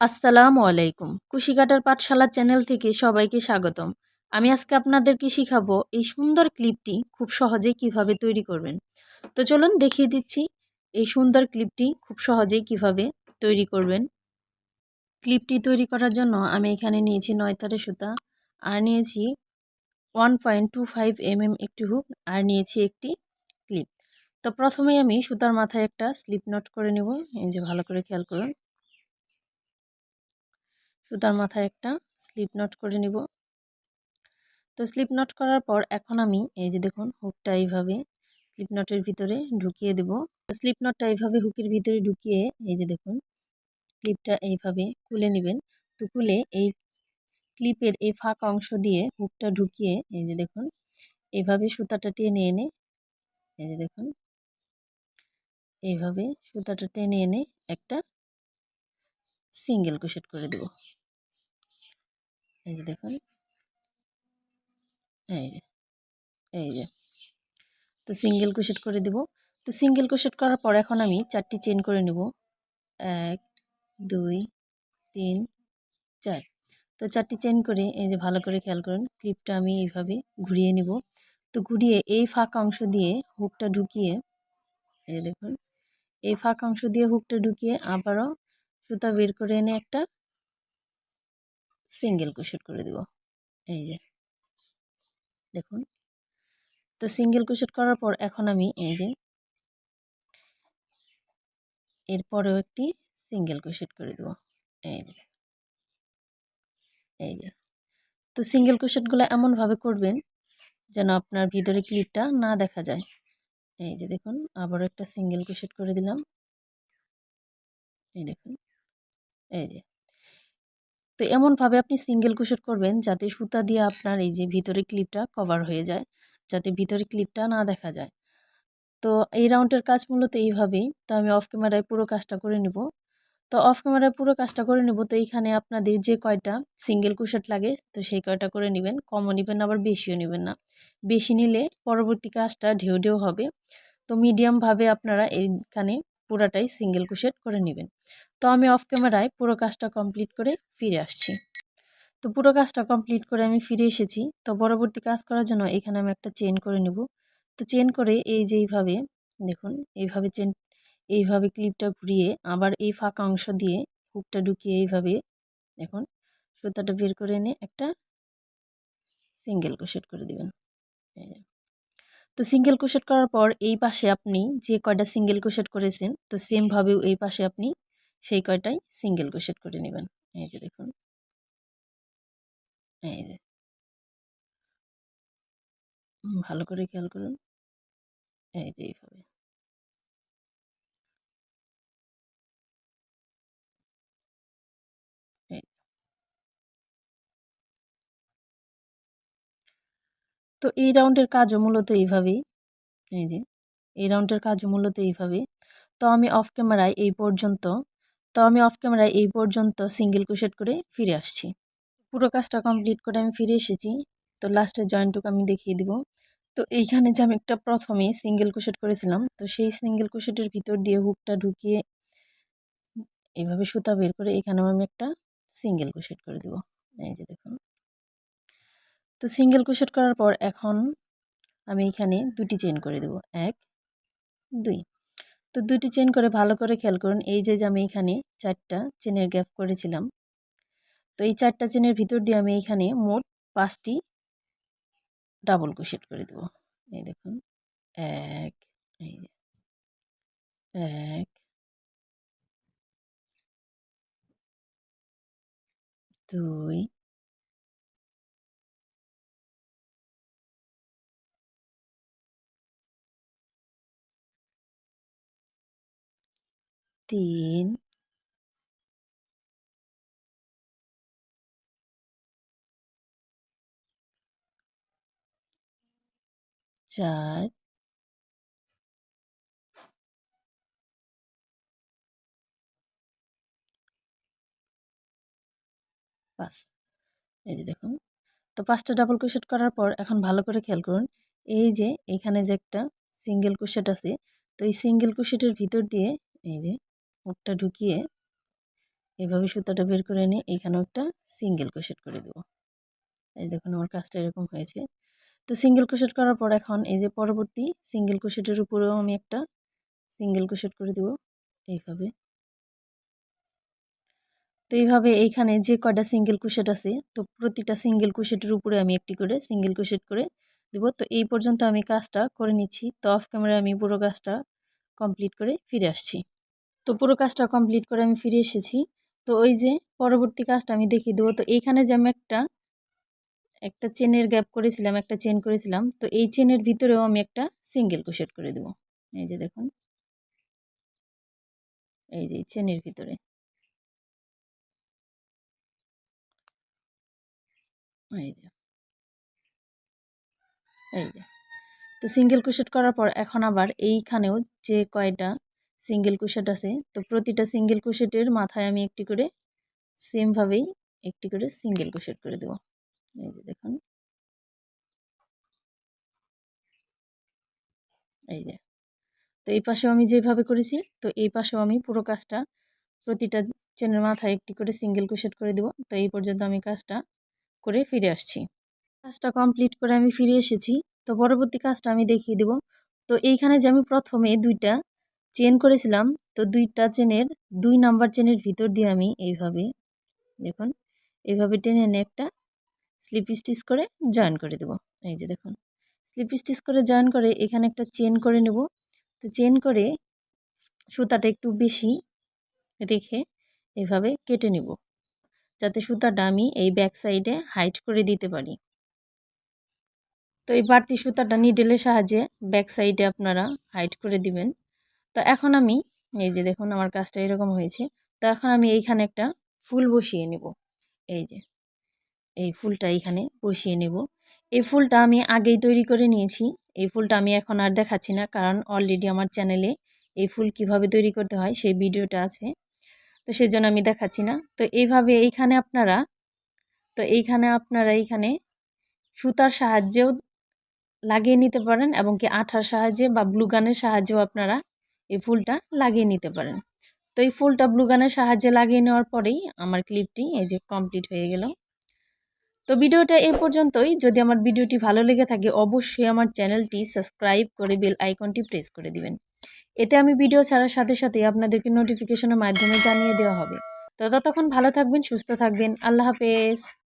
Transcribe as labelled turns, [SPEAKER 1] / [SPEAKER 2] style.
[SPEAKER 1] আসসালামু আলাইকুম। কুশিকাটার পাঠশালা চ্যানেল থেকে সবাইকে স্বাগতম। আমি আজকে আপনাদেরকে শিখাবো এই সুন্দর ক্লিপটি খুব সহজেই কীভাবে তৈরি করবেন। তো চলুন দেখিয়ে দিচ্ছি, এই সুন্দর ক্লিপটি খুব সহজেই কীভাবে তৈরি করবেন। ক্লিপটি তৈরি করার জন্য আমি এখানে নিয়েছি নয়তারে সুতা, আর নিয়েছি one point two five M M একটি হুক, আর নিয়েছি একটি ক্লিপ। তো প্রথমেই আমি সুতার মাথায় একটা স্লিপ নট করে নেব, এই যে ভালো করে খেয়াল করুন। সুতার মাথায় একটা স্লিপ নট করে নিব। তো স্লিপ নট করার পর এখন আমি এই যে দেখুন হুকটা এইভাবে স্লিপ নটের ভিতরে ঢুকিয়ে দেব। স্লিপ নটটা এইভাবে হুকের ভিতরে ঢুকিয়ে এই যে দেখুন ক্লিপটা এইভাবে খুলে নেবেন। তো খুলে এই ক্লিপের এই ফাঁকা অংশ দিয়ে হুকটা ঢুকিয়ে এই যে দেখুন এইভাবে সুতাটা টেনে এনে এই যে দেখুন এইভাবে সুতাটা টেনে এনে একটা সিঙ্গেল কুশেট করে দেব। এই যে দেখুন। এই যে এই যে। তো সিঙ্গেল কুশেট করে দেব। তো সিঙ্গেল কুশেট করার পর এখন আমি চারটি চেন করে নেব। এক, দুই, তিন, চার। তো চারটি চেন করে এই যে ভালো করে খেয়াল করুন ক্লিপটা আমি এইভাবে ঘুরিয়ে নেব। তো ঘুরিয়ে এই ফাঁকা অংশ দিয়ে হুকটা ঢুকিয়ে, এই দেখুন, এই ফাঁকা অংশ দিয়ে হুকটা ঢুকিয়ে আবারও সুতা বের করে এনে একটা সিঙ্গেল কুশেট করে দেব। এই যে। দেখুন। তো সিঙ্গেল কুশেট করার পর এখন আমি এই যে এরপরেও একটি সিঙ্গেল কুশেট করে দেব। এই যে। এই যে। তো সিঙ্গেল কুশেটগুলো এমনভাবে করবেন যেন আপনার ভিতরে ক্লিপটা না দেখা যায়। এই যে দেখুন আবার একটা সিঙ্গেল কুশেট করে দিলাম। এই দেখুন। এই যে। তো এমনভাবে আপনি সিঙ্গেল কুশেট করবেন যাতে সুতা দিয়ে আপনার এই যে ভিতরে ক্লিপটা কভার হয়ে যায়, যাতে ভিতরে ক্লিপটা না দেখা যায়। তো এই রাউন্ডের কাজ মূলত এইভাবেই। তো আমি অফ ক্যামেরায় পুরো কাজটা করে নিব। তো অফ ক্যামেরায় পুরো কাজটা করে নেব। তো এইখানে আপনাদের যে কয়টা সিঙ্গেল কুশেট লাগে, তো সেই কয়টা করে নেবেন। কমও নেবেন, আবার বেশিও নেবেন না। বেশি নিলে পরবর্তী কাজটা ঢেউ ঢেউ হবে। তো মিডিয়ামভাবে আপনারা এইখানে পুরাটাই সিঙ্গেল কুশেট করে নেবেন। তো আমি অফ ক্যামেরায় পুরো কাজটা কমপ্লিট করে ফিরে আসছি। তো পুরো কাজটা কমপ্লিট করে আমি ফিরে এসেছি। তো পরবর্তী কাজ করার জন্য এখানে আমি একটা চেন করে নেব। তো চেন করে এই যে এইভাবে, দেখুন, এইভাবে চেন এইভাবে ক্লিপটা ঘুরিয়ে আবার এই ফাঁকা অংশ দিয়ে হুকটা ঢুকিয়ে এইভাবে, দেখুন, সুতাটা বের করে এনে একটা সিঙ্গেল ক্রোশেট করে দিবেন। তো সিঙ্গেল ক্রোশেট করার পর এই পাশে আপনি যে কয়টা সিঙ্গেল ক্রোশেট করেছেন, তো সেমভাবেও এই পাশে আপনি সেই কয়টাই সিঙ্গেল ক্রোশেট করে নেবেন। এই যে দেখুন। এই যে। ভালো করে খেয়াল করুন। এই যে এইভাবে। তো এই রাউন্ডের কাজও মূলত এইভাবেই। এই যে, এই রাউন্ডের কাজও মূলত এইভাবে তো আমি অফ ক্যামেরায় এই পর্যন্ত, তো আমি অফ ক্যামেরায় এই পর্যন্ত সিঙ্গেল কুশেট করে ফিরে আসছি। পুরো কাজটা কমপ্লিট করে আমি ফিরে এসেছি। তো লাস্টের জয়েন্টটুকু আমি দেখিয়ে দিব। তো এইখানে যে আমি একটা প্রথমে সিঙ্গেল কুশেট করেছিলাম, তো সেই সিঙ্গেল কুশেটের ভিতর দিয়ে হুকটা ঢুকিয়ে এইভাবে সুতা বের করে এখানেও আমি একটা সিঙ্গেল কুশেট করে দেব। এই যে দেখুন। তো সিঙ্গেল কুশেট করার পর এখন আমি এখানে দুটি চেন করে দেব। এক, দুই। তো দুটি চেন করে ভালো করে খেয়াল করুন, এই যে আমি এখানে চারটা চেনের গ্যাপ করেছিলাম, তো এই চারটা চেনের ভিতর দিয়ে আমি এখানে মোট পাঁচটি ডাবল কুশেট করে দেব। এই দেখুন, এক, এই এক, দুই তিন চার পাঁচ এই যে দেখুন। তো পাঁচটা ডাবল ক্রোশেট করার পর এখন ভালো করে খেয়াল করুন। এই যে এখানে যে একটা সিঙ্গেল ক্রোশেট আছে, তো এই সিঙ্গেল ক্রোশেটের ভিতর দিয়ে এই যে মুখটা ঢুকিয়ে এইভাবে সুতাটা বের করে নিয়ে এইখানেও একটা সিঙ্গেল ক্রোশেট করে দেবো। এই দেখুন আমার কাজটা এরকম হয়েছে। তো সিঙ্গেল ক্রোশেট করার পর এখন এই যে পরবর্তী সিঙ্গেল ক্রোশেটের উপরেও আমি একটা সিঙ্গেল ক্রোশেট করে দেবো এইভাবে। তো এইভাবে এইখানে যে কয়টা সিঙ্গেল কুশেট আছে, তো প্রতিটা সিঙ্গেল কুশেটের উপরে আমি একটি করে সিঙ্গেল কুশেট করে দেব। তো এই পর্যন্ত আমি কাজটা করে নিচ্ছি। তো অফ ক্যামেরায় আমি পুরো কাজটা কমপ্লিট করে ফিরে আসছি। তো পুরো কাজটা কমপ্লিট করে আমি ফিরে এসেছি। তো ওই যে পরবর্তী কাজটা আমি দেখিয়ে দেবো। তো এইখানে যে আমি একটা একটা চেনের গ্যাপ করেছিলাম, একটা চেন করেছিলাম, তো এই চেনের ভিতরেও আমি একটা সিঙ্গেল কুশেট করে দেব। এই যে দেখুন। এই যে চেনের ভিতরে। এই যে। এই যে। তো সিঙ্গেল কুশেট করার পর এখন আবার এইখানেও যে কয়টা সিঙ্গেল কুশেট আছে। তো প্রতিটা সিঙ্গেল কুশেটের মাথায় আমি একটি করে সেমভাবেই একটি করে সিঙ্গেল কুশেট করে দেব। এই যে দেখুন। এই যে। তো এই পাশেও আমি যেভাবে করেছি, তো এই পাশেও আমি পুরো কাজটা প্রতিটা চেনের মাথায় একটি করে সিঙ্গেল কুশেট করে দেব। তো এই পর্যন্ত আমি কাজটা করে ফিরে আসছি। কাজটা কমপ্লিট করে আমি ফিরে এসেছি। তো পরবর্তী কাজটা আমি দেখিয়ে দেব। তো এইখানে যে আমি প্রথমে দুইটা চেন করেছিলাম, তো দুইটা চেনের দুই নাম্বার চেনের ভিতর দিয়ে আমি এইভাবে, দেখুন, এইভাবে টেনে এনে একটা স্লিপ স্টিচ করে জয়েন করে দেব। এই যে দেখুন, স্লিপ স্টিচ করে জয়েন করে এখানে একটা চেন করে নেব। তো চেন করে সুতাটা একটু বেশি রেখে এভাবে কেটে নেব, যাতে সুতাটা আমি এই ব্যাক সাইডে হাইট করে দিতে পারি। তো এই বাড়তি সুতাটা নিডেলের সাহায্যে ব্যাক সাইডে আপনারা হাইট করে দিবেন। তো এখন আমি, এই যে দেখুন আমার কাজটা এরকম হয়েছে, তো এখন আমি এইখানে একটা ফুল বসিয়ে নেব। এই যে, এই ফুলটা এইখানে বসিয়ে নেব। এই ফুলটা আমি আগেই তৈরি করে নিয়েছি। এই ফুলটা আমি এখন আর দেখাচ্ছি না, কারণ অলরেডি আমার চ্যানেলে এই ফুল কীভাবে তৈরি করতে হয় সেই ভিডিওটা আছে। তো সেজন্য আমি দেখাচ্ছি না। তো এইভাবে এইখানে আপনারা, তো এইখানে আপনারা এইখানে সুতার সাহায্যেও লাগিয়ে নিতে পারেন এবং কি আঠার সাহায্যে বা ব্লুগানের সাহায্যেও আপনারা এই ফুলটা লাগিয়ে নিতে পারেন। তো এই ফুলটা ব্লুগানের সাহায্যে লাগিয়ে নেওয়ার পরেই আমার ক্লিপটি এই যে কমপ্লিট হয়ে গেল। তো ভিডিওটা এ পর্যন্তই। যদি আমার ভিডিওটি ভালো লেগে থাকে, অবশ্যই আমার চ্যানেলটি সাবস্ক্রাইব করে বেল আইকনটি প্রেস করে দিবেন। এতে আমি ভিডিও ছাড়ার সাথে সাথে আপনাদেরকে নোটিফিকেশনের মাধ্যমে জানিয়ে দেওয়া হবে। তো ততক্ষণ ভালো থাকবেন, সুস্থ থাকবেন। আল্লাহ হাফেজ।